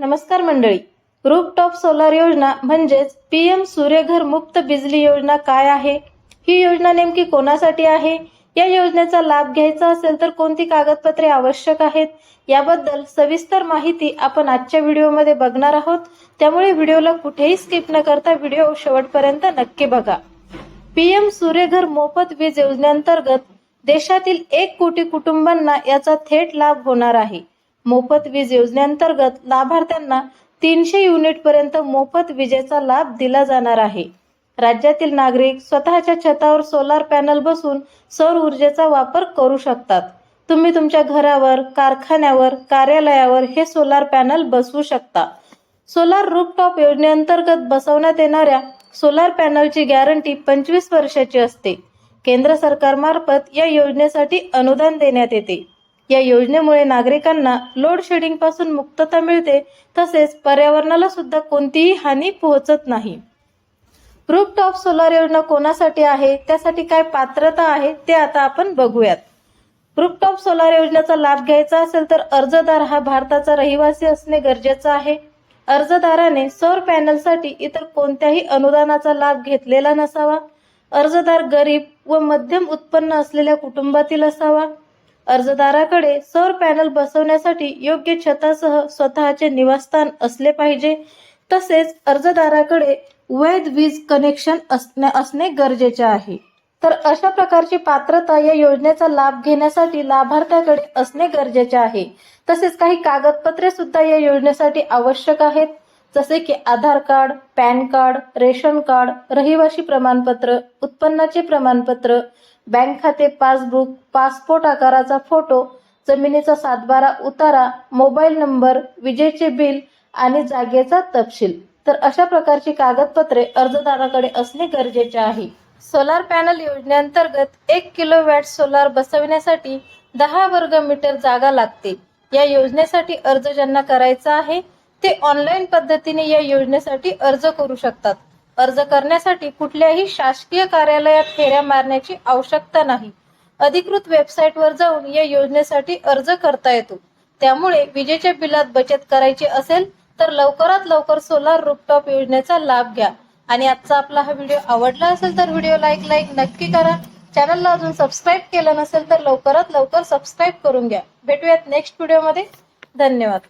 नमस्कार मंडळी. Rooftop solar योजना म्हणजेच पी एम सूर्यघर मुक्त बिजली योजना काय आहे? ही योजना नेमकी कोणासाठी आहे? या योजनेचा लाभ घ्यायचा असेल तर कोणती कागदपत्रे आवश्यक आहेत? याबद्दल सविस्तर माहिती आपण आजच्या व्हिडिओमध्ये बघणार आहोत. त्यामुळे व्हिडिओला कुठेही स्किप न करता व्हिडिओ शेवटपर्यंत नक्की बघा. पी एम सूर्यघर मोफत वीज योजनेअंतर्गत देशातील एक कोटी कुटुंबांना याचा थेट लाभ होणार आहे. मोफत वीज योजनेअंतर्गत लाभार्थ्यांना तीनशे युनिट पर्यंत मोफत विजेचा लाभ दिला जाणार आहे. राज्यातील नागरिक स्वतःच्या छतावर सोलार पॅनल बसून सौर ऊर्जेचा वापर करू शकतात. तुम्ही तुमच्या घरावर कारखान्यावर कार्यालयावर हे सोलार पॅनल बसवू शकता. सोलार रूफटॉप योजनेअंतर्गत बसवण्यात येणाऱ्या सोलार पॅनलची गॅरंटी पंचवीस वर्षाची असते. केंद्र सरकारमार्फत या योजनेसाठी अनुदान देण्यात येते. या योजनेमुळे नागरिकांना लोड शेडिंगपासून मुक्तता मिळते तसेच पर्यावरणाला सुद्धा कोणतीही हानी पोहोचत नाही. रूपटॉप सोलार योजना कोणासाठी आहे? त्यासाठी काय पात्रता आहे? ते आता आपण बघूयात. रूपटॉप सोलार योजनेचा लाभ घ्यायचा असेल तर अर्जदार हा भारताचा रहिवासी असणे गरजेचं आहे. अर्जदाराने सौर पॅनलसाठी इतर कोणत्याही अनुदानाचा लाभ घेतलेला नसावा. अर्जदार गरीब व मध्यम उत्पन्न असलेल्या कुटुंबातील असावा. अर्जदाराकडे सौर पॅनल बसवण्यासाठी योग्य छतासह स्वतःचे निवासस्थान असले पाहिजे. तसेच अर्जदाराकडे वैध वीज कनेक्शन असणे असणे गरजेचे आहे. तर अशा प्रकारची पात्रता या योजनेचा लाभ घेण्यासाठी लाभार्थ्याकडे असणे गरजेचे आहे. तसेच काही कागदपत्रे सुद्धा या योजनेसाठी आवश्यक आहेत. जसे की Aadhaar card PAN card ration card रहिवासी प्रमाणपत्र उत्पन्नाचे प्रमाणपत्र बँक खाते पासबुक पासपोर्ट आकाराचा फोटो जमिनीचा सातबारा उतारा मोबाईल नंबर विजेचे बिल आणि जागेचा तपशील. तर अशा प्रकारची कागदपत्रे अर्जदाराकडे असणे गरजेचे आहे. सोलार पॅनल योजनेअंतर्गत एक किलो वॅट सोलार बसविण्यासाठी दहा वर्ग मीटर जागा लागते. या योजनेसाठी अर्ज ज्यांना करायचा आहे ते ऑनलाईन पद्धतीने या योजनेसाठी अर्ज करू शकतात. अर्ज करण्यासाठी कुठल्याही शासकीय कार्यालयात फेऱ्या मारण्याची आवश्यकता नाही. अधिकृत वेबसाईटवर जाऊन या योजनेसाठी अर्ज करता येतो. त्यामुळे विजेच्या बिलात बचत करायची असेल तर लवकरात लवकर सोलार रूफटॉप योजनेचा लाभ घ्या. आणि आजचा आपला हा व्हिडिओ आवडला असेल तर व्हिडिओ लाईक लाईक नक्की करा. चॅनलला अजून सबस्क्राईब केलं नसेल तर लवकरात लवकर सबस्क्राईब करून घ्या. भेटूयात नेक्स्ट व्हिडिओमध्ये धन्यवाद.